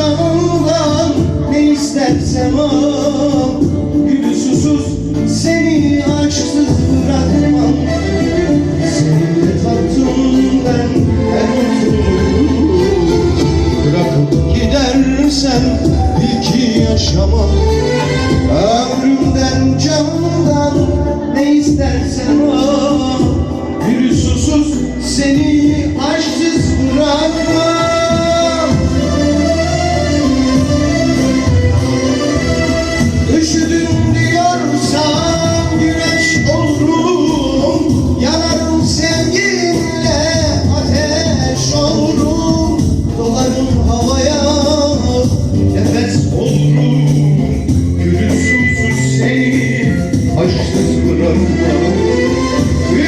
Yaşamımdan ne istersem al Gülü susuz seni açsız bırakmam. Seni de ben her türlü Bırakıp gidersem bil ki yaşamam. Ömrümden canımdan ne istersen al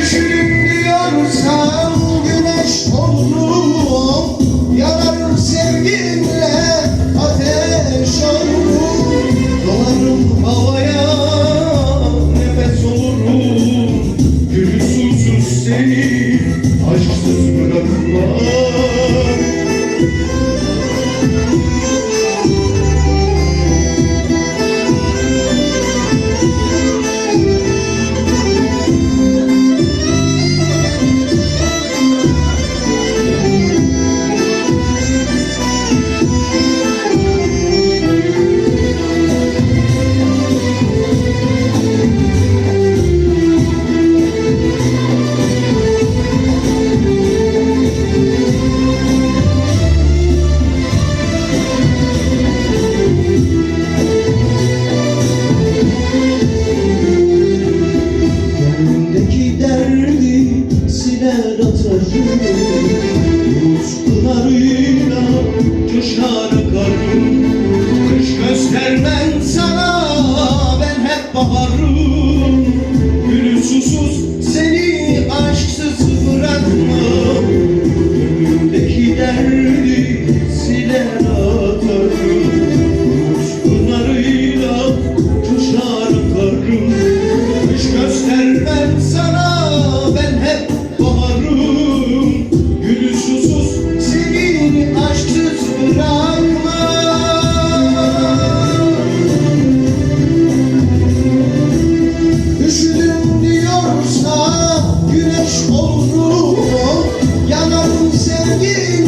Üşüdüm diyorsan güneş oldum Yanarım sevginle ateş olurum Dolarım havaya nefes olurum Gülsümsüz seni. Olurum yanarım sevgilim.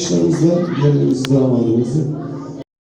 alkışlarınızla yerlerinizi damadımızı